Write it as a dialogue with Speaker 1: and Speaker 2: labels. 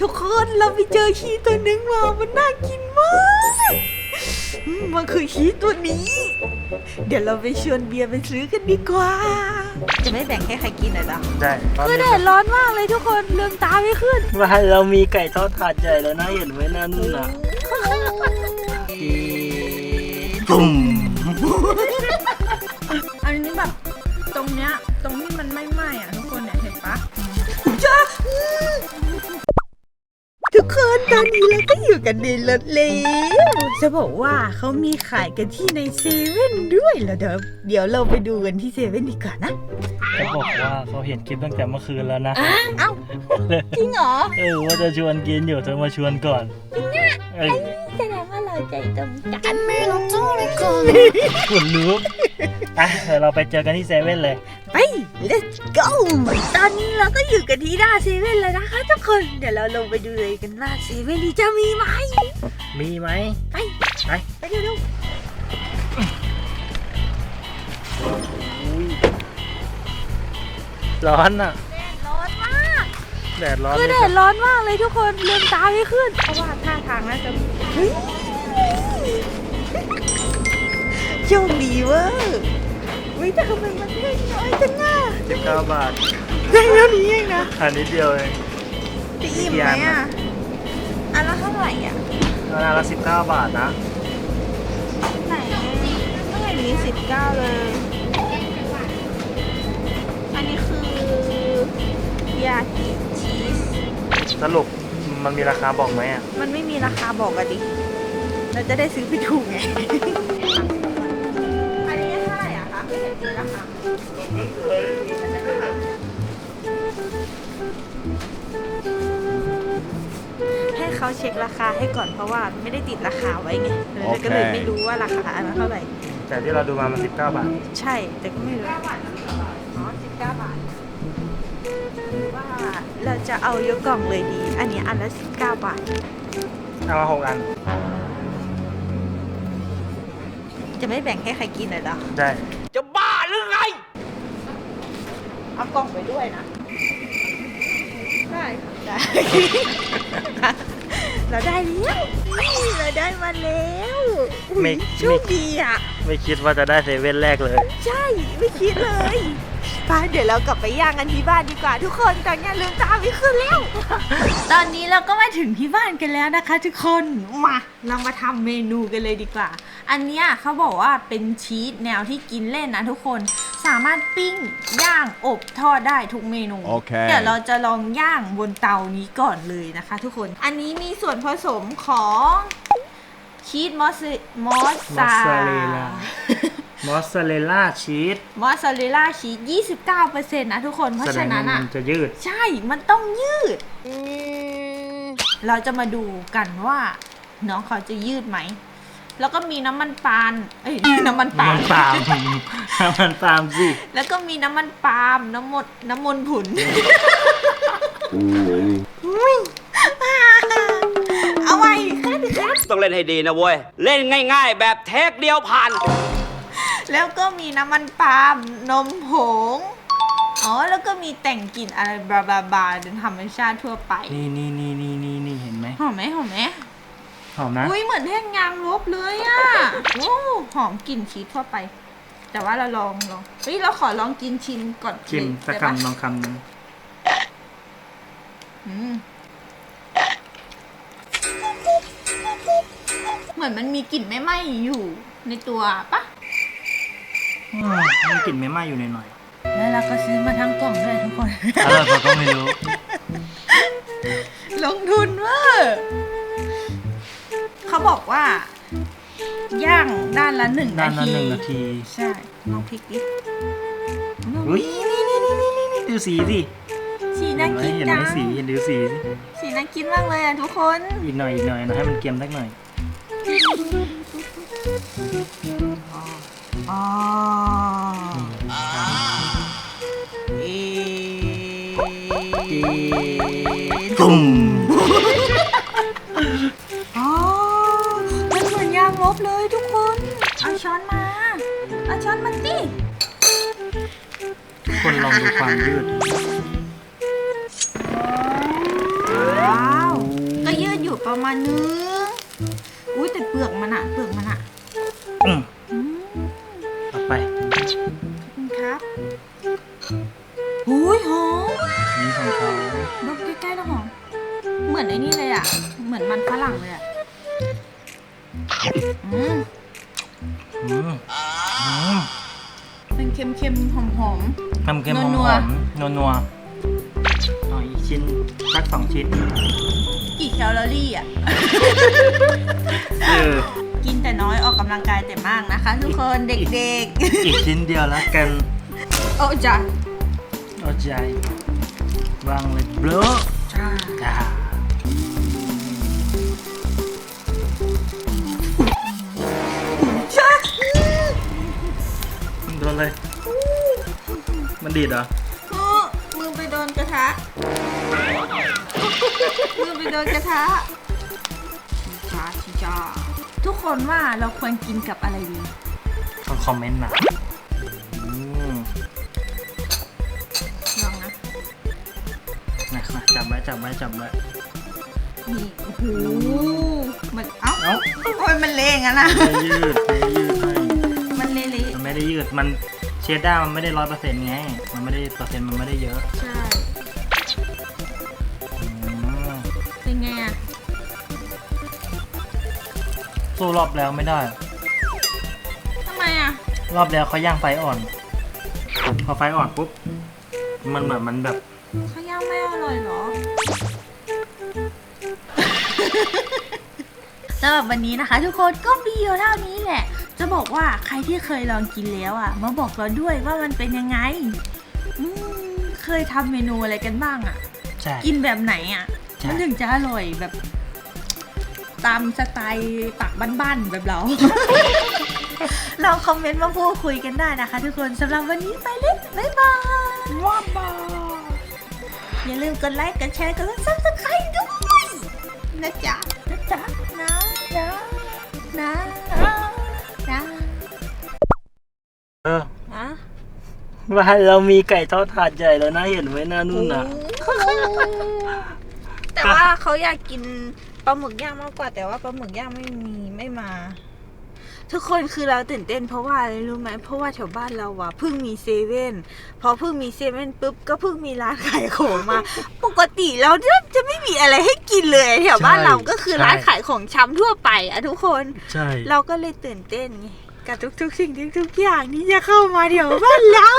Speaker 1: ทุกคนเราไปเจอคีตัวหนึ่งมามันน่ากินมากอืมมันคือคีตัวนี้ เดี๋ยวเราไปชวนเบียร์ไปซื้อกันดีกว่า จะไม่แบ่งให้ใครกินเลยเหรอ
Speaker 2: ได้ตอน
Speaker 1: คือ
Speaker 2: นี้
Speaker 1: แดดร้อนมากเลยทุกคนลืมตาไม่ขึ้น
Speaker 2: ว่าเรามีไก่ทอดถาดใหญ่แล้วนะเห็นไหมนั่นน่ะตุ่ม
Speaker 3: อันนี้แบบตรงเนี้ยตรงที่มันไม่ไหม้อะทุ น
Speaker 1: ตอนนี้เราก็อยู่กันในรถแล้วจะบอกว่าเขามีขายกันที่ในเซเว่นด้วยแล้วเดี๋ยวเดี๋ยวเราไปดูกันที่เซเว่นดีกว่านะ
Speaker 2: เขาบอกว่าเขาเห็นคลิปตั้งแต่เมื่อคืนแล้วนะ
Speaker 1: เอ้าจริงเหรอ
Speaker 2: เออว่าจะชวนกินอยู่เธอมาชวนก่อนเออ
Speaker 1: แสดงว่าเราใจตรงกัน
Speaker 2: ขนลุกอะเดี๋ยวเราไปเจอกันที่เซเว่นเลย
Speaker 1: ไป let's go ตอนนี้เราก็อยู่กันที่หน้าเซเว่นแล้วนะคะทุกคน เดี๋ยวเราลงไปดูเลยกันว่าเซเว่นนี้จะมีไหม
Speaker 2: มีไหม
Speaker 1: ไป
Speaker 2: ไป
Speaker 1: ไปเร็ว
Speaker 2: อุ้ยร้อนอะ
Speaker 1: ๆแดดร้อนมาก
Speaker 2: แดดร้อน
Speaker 1: คือ
Speaker 2: เล
Speaker 1: แด
Speaker 2: ย
Speaker 1: ดร้อนมากเลยทุกคนลืมตาไม่ขึ้น
Speaker 3: เพราะว่าท่าทางน่าจะ
Speaker 1: เฮ้ยโชคดีเวอร์ วิแต่ทำไมมันเล็กน้อยจังอะ
Speaker 2: สิบเก้าบาท
Speaker 1: เล็กเท่านี้เองนะ
Speaker 2: อันนิดเดียวเอง
Speaker 1: จะอิ่มไหมอะอันละเท่าไหร่อะ
Speaker 2: ราคาละสิบเก้าบาทนะ
Speaker 1: ไหนไม่เห็นมีสิบเก้าเลย อันนี้คือยากิชีส
Speaker 2: สรุปมันมีราคาบอกไหมอะ
Speaker 1: มันไม่มีราคาบอกอะดิ เราจะได้ซื้อไปถูกไง ให้เขาเช็คราคาให้ก่อนเพราะว่าไม่ได้ติดราคาไว้ไงเลย
Speaker 2: โอเค
Speaker 1: ก็เลยไม่รู้ว่าราคาอันนั้นเท่าไหร่
Speaker 2: แต่ที่เราดูมามันสิบเก้าบาท
Speaker 1: ใช่แต่ก็ไม่รู้บาทอ๋อสิบเก้าบาทหรือว่าเราจะเอายกกล่องเลยดี อันนี้อันละสิบเก้าบาท
Speaker 2: เอามาหกอัน
Speaker 1: จะไม่แบ่งให้ใครกินเลยเหรอ
Speaker 2: ได้
Speaker 1: เอากล่องไปด้วยนะ
Speaker 3: ได้ค่ะ
Speaker 1: ได้ เราได้แล้วนี่เราได้มาแล้วอุ๊ย
Speaker 2: ไม่
Speaker 1: โชคดีอะ
Speaker 2: ไม่คิดว่าจะได้เซเว่นแรกเลย
Speaker 1: ใช่ ไม่คิดเลย ไปเดี๋ยวเรากลับไปย่างกันที่บ้านดีกว่าทุกคนตอนนี้ลืมตาไม่ขึ้นแล้ว ตอนนี้เราก็มาถึงที่บ้านกันแล้วนะคะ ทุกคนมาเรามาทำเมนูกันเลยดีกว่า อันเนี้ยเขาบอกว่าเป็นชีสแนวที่กินเล่นนะทุกคนสามารถปิ้งย่างอบทอดได้ทุกเมนู
Speaker 4: โอเค
Speaker 1: เดี๋ยวเราจะลองย่างบนเตานี้ก่อนเลยนะคะ ทุกคนอันนี้มีส่วนผสมของชีสมอสมอสซาม
Speaker 2: อสซาเรลล่า มอสซาเรลล่าชีส
Speaker 1: มอสซาเรลล่าชีส29%นะทุกคน เพราะ
Speaker 2: แสด
Speaker 1: ฉะ
Speaker 2: ง
Speaker 1: นั้
Speaker 2: ว่านมั
Speaker 1: อะ
Speaker 2: นจะยืด
Speaker 1: ใช่ มันต้องยืด เราจะมาดูกันว่าน้องเขาจะยืดไหม แล้วก็มีน้ำมันปาล์มเอ้ย น้ำมันปาล์ม
Speaker 2: มันปาล์มมันปาล์มสิ
Speaker 1: แล้วก็มีน้ำมันปาล์มน้ำมดน้ำมนต์ผุนเอาไว้ครับครับ
Speaker 5: ต้องเล่นให้ดีนะเว้ย เล่นง่าย ๆ แบบเทคเดียวผ่าน
Speaker 1: แล้วก็มีน้ำมันปาล์มนมผงอ๋อแล้วก็มีแต่งกลิ่นอะไรบลาบลาบลาเป็นธรรมชาติทั่วไป
Speaker 2: นี่นี่นี่นี่นี่นี่เห็นไหม
Speaker 1: หอมไหมหอมไหม
Speaker 2: หอมนะ
Speaker 1: อุ้ยเหมือนแท่งยางลบเลยอะโอ้หอมกลิ่นชีสทั่วไป แต่ว่าเราลองลองเฮ้ยเราขอลองกินชิมก่อน
Speaker 2: ชิม
Speaker 1: เลย
Speaker 2: สัก
Speaker 1: ได้ปะ
Speaker 2: คำลองคำหนึง
Speaker 1: อืมเหมือนมันมีกลิ่นไม่ไหม้อยู่ในตัวปะ
Speaker 2: อืมมีกลิ่นไม่ไหม้อยู่หน่อย
Speaker 1: แล้วเราก็ซื้อมาทั้งกล่องด้วยทุกคน
Speaker 2: ๆอะไรเราก็ไม่รู้
Speaker 1: ลงทุนเว่าเขาบอกว่า ย่างด้านละหนึ่ง
Speaker 2: ด้า
Speaker 1: นา
Speaker 2: ละ
Speaker 1: ที
Speaker 2: หนึ่งนาที
Speaker 1: ใช่ลองพลิกดิ
Speaker 2: อุ้ยนี่นี่นี่นี่นี่ดูสีสิ
Speaker 1: สีน่ากิน
Speaker 2: เห็น
Speaker 1: จั
Speaker 2: ไหม
Speaker 1: ง
Speaker 2: สีเห็นดูสีสิ
Speaker 1: สีน่ากินมากเลยอะทุกคน
Speaker 2: อีกหน่อยอีกหน่อยนะให้มันเกรียมสักหน่อย
Speaker 1: อ๋อเอ
Speaker 2: ตุ่ม
Speaker 1: อ๋อมันเหมือนยางลบเลยทุกคนเอาช้อนมาเอาช้อนมาสิ
Speaker 2: ทุกคนลองดูความยืด
Speaker 1: ว้าวประมาณนึง มือน
Speaker 2: ไอ้นี่เล
Speaker 1: ยอะเหมือนมันฝรั่งเลยอะอืม
Speaker 2: อืมอืม
Speaker 1: เป็นเค็มๆ หอม
Speaker 2: ทำเค็มห
Speaker 1: นั
Speaker 2: อ
Speaker 1: ว
Speaker 2: มๆนัวๆเอาอีกชิ้นสักสองชิ้น
Speaker 1: ๆ กี่แคลอรี่อะ
Speaker 2: เออ
Speaker 1: กินแต่น้อยออกกำลังกายแต่มากนะคะ ทุกคนเด็ก
Speaker 2: อีกชิ้นเดียวแล้วกัน
Speaker 1: ๆ โอ้จ้ะ
Speaker 2: เอาใจวางเลยเบลอ มันดีดเหรอ
Speaker 1: เออมือไปโดนกระทะ มือไปโดนกระทะชิชาชิชาทุกคนว่าเราควรกินกับอะไรดี
Speaker 2: คนคอมเมนต์มาอืม
Speaker 1: ลองนะ
Speaker 2: นะนะจับไว้จับไว้จับไว้
Speaker 1: นี่ โอ้โห มัน เอ้า
Speaker 2: เอ้า
Speaker 1: โอ้ยมันเละงั้นนะ
Speaker 2: ไม่ยืดไม่ยืดให้
Speaker 1: มันเละ
Speaker 2: มันไม่ได้ยืดมันเชดด้ามันไม่ได้ร้อยเปอร์เซ็นต์ไง มันไม่ได้เปอร์เซ็นต์มันไม่ได้เยอะ
Speaker 1: ๆใช่
Speaker 2: อืม
Speaker 1: เป็นไงอะ
Speaker 2: สู้รอบแล้วไม่ได้
Speaker 1: ทำไมอะ
Speaker 2: รอบแล้วเขาย่างไฟอ่อน พอไฟอ่อนปุ๊บ มันเหมือนมันแบบ
Speaker 1: เขาย่างไม่อร่อยเหรอ สำหรับวันนี้นะคะ ทุกคนก็มีอยู่เท่านี้แหละ จะบอกว่าใครที่เคยลองกินแล้วอะ มาบอกเราด้วยว่ามันเป็นยังไงอืมเคยทำเมนูอะไรกันบ้างอะ
Speaker 2: ใช่
Speaker 1: กินแบบไหนอะ
Speaker 2: ใช่
Speaker 1: มันถึงจะอร่อยแบบ ตามสไตล์ปากบ้านๆแบบเรา ลองคอมเมนต์มาพูดคุยกันได้นะคะทุกคนสำหรับวันนี้ไปเลยบ๊ายบาย ว้าบายอย่าลืมกดไลค์ กดแชร์ กดซับสไครต์ด้วยนะจ๊ะนะจ๊ะนะนะนะนะ
Speaker 2: เออ
Speaker 1: นะ
Speaker 2: ว่าเรามีไก่ทอดถาดใหญ่แล้วนะเห็นไหมนะนุ่นน่ะ
Speaker 1: แต่ว่าเขาอยากกินปลาหมึกย่างมากกว่า แต่ว่าปลาหมึกย่างไม่มีไม่มา ทุกคนคือเราตื่นเต้นเพราะว่าอะไรรู้ไหมเพราะว่าแถวบ้านเราอะเพิ่งมีเซเว่นพอเพิ่งมีเซเว่นปุ๊บก็เพิ่งมีร้านขายของมา ปกติเราจะจะไม่มีอะไรให้กินเลยแถวบ้านเราก็คือร้านขายของชำทั่วไปอะทุกคน
Speaker 2: ใช่
Speaker 1: เราก็เลยตื่นเต้นไง กับทุกๆ สิ่งทุกๆอย่างนี่จะเข้ามาเดี๋ยวบ้านเรา